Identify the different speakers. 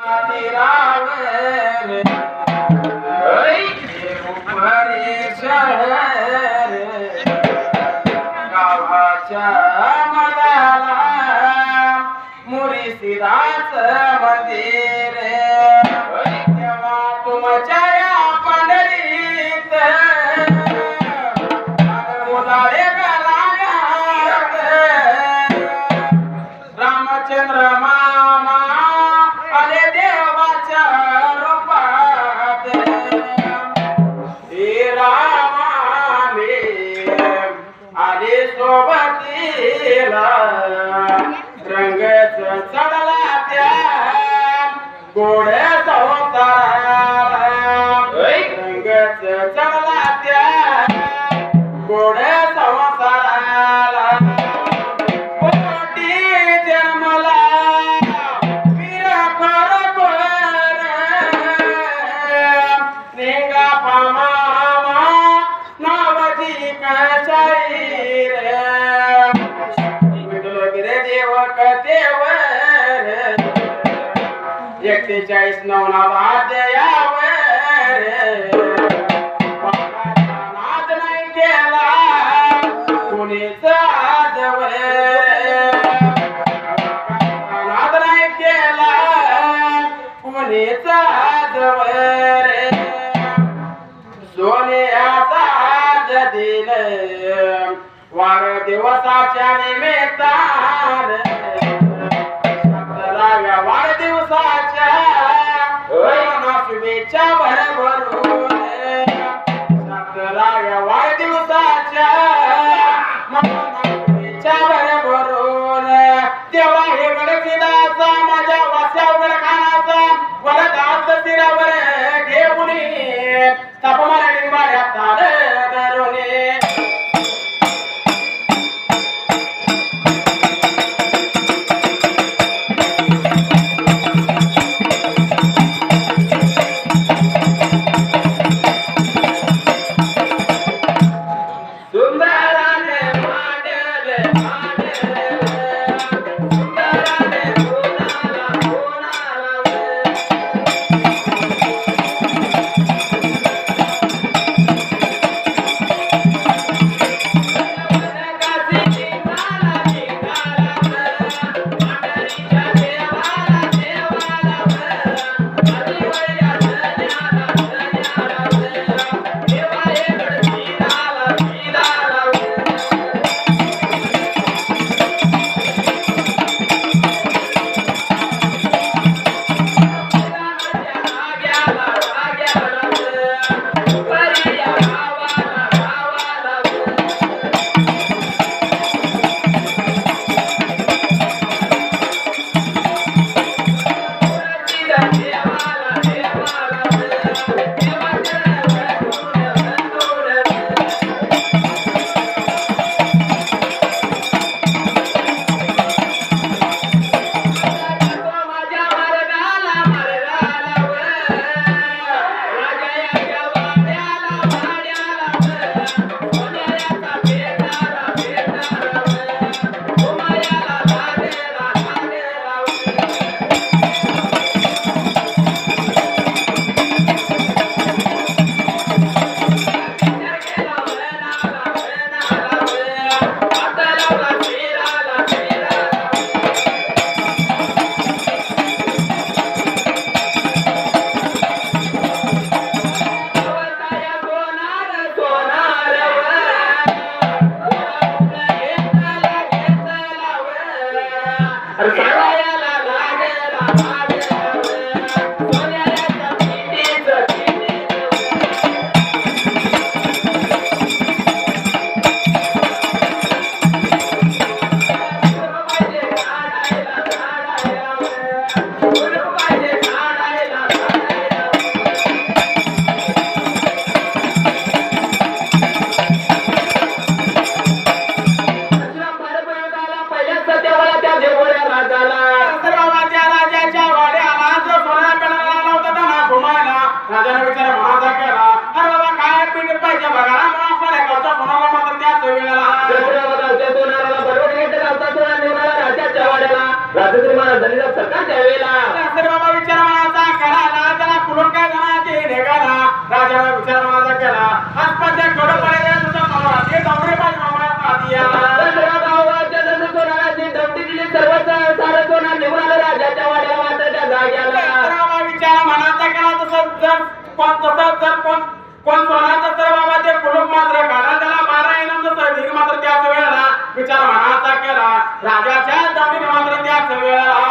Speaker 1: तेरा सोबतीला रंगच चढला त्या गोड्या संसाराला रंगच चढला देवर एकतेचाळीस नवना भाद्यावर नाद नाही केला. कोणीच आजवर. नाद नाही केला. कोणीच आजवर. सोन्याचा आज दिन. वार दिवसाच्या निमित्ता तुमच्या भरभरून सतराव्या वाढदिवसाच्या भरभरून तेव्हा हे गडचिदा आसपासच्या तुझा ते मामा
Speaker 2: गावाच्या दिली सर्व सारं सोना आलं राजाच्या वाड्या जाग्याला
Speaker 1: रामा विचार मनाचा केला तसं जर कोण तसं जर कोण कोण सोनाचं तर बाबा ते कुलूप मात्र घाला त्याला बारा येणार तसं ढीग मात्र त्याच वेळेला विचार मनाचा केला राजाच्या दौडीने मात्र त्याच वेळेला.